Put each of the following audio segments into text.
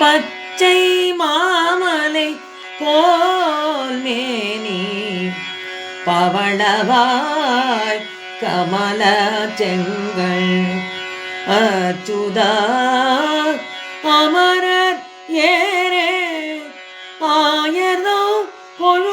பச்சை மாமலை போல் மேனி பவளவாய் கமல செங்கள் அச்சுதா அமரர் ஏரே ஆயர்தோ பொழுதே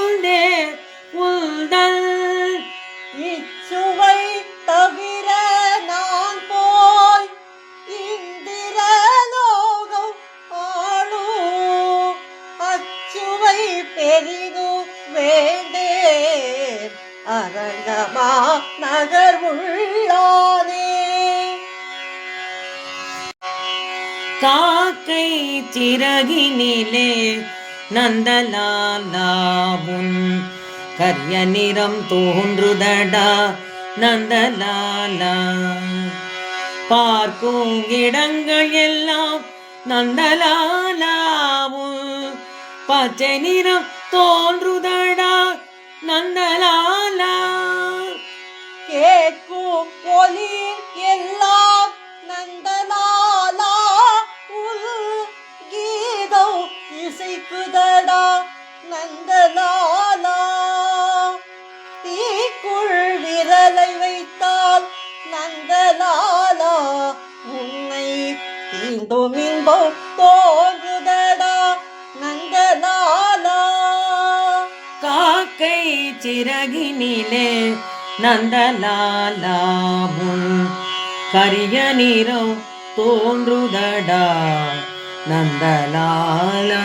அரங்கமா நகர் உள்ளானே. காக்கை சிறகினிலே நந்தலாலாவும் கரிய நிறம் தோன்றுதடா நந்தலாலா. பார்க்கும் இடங்கள் எல்லாம் நந்தலாலாவும் பச்சை நிறம் தோ கேட்கும் எல்லாம் நந்தலாலா உள் கீதம் இசைக்குதடா நந்தலாலா தீக்குள் விரலை வைத்தால் நந்தலாலா உன்னை தீண்டும் இன்பம் தோன்றுதடா நந்தலாலா காக்கை சிறகினிலே நந்தலாலாமுன் கரிய நிறம் தோன்றுதடா நந்தலாலா.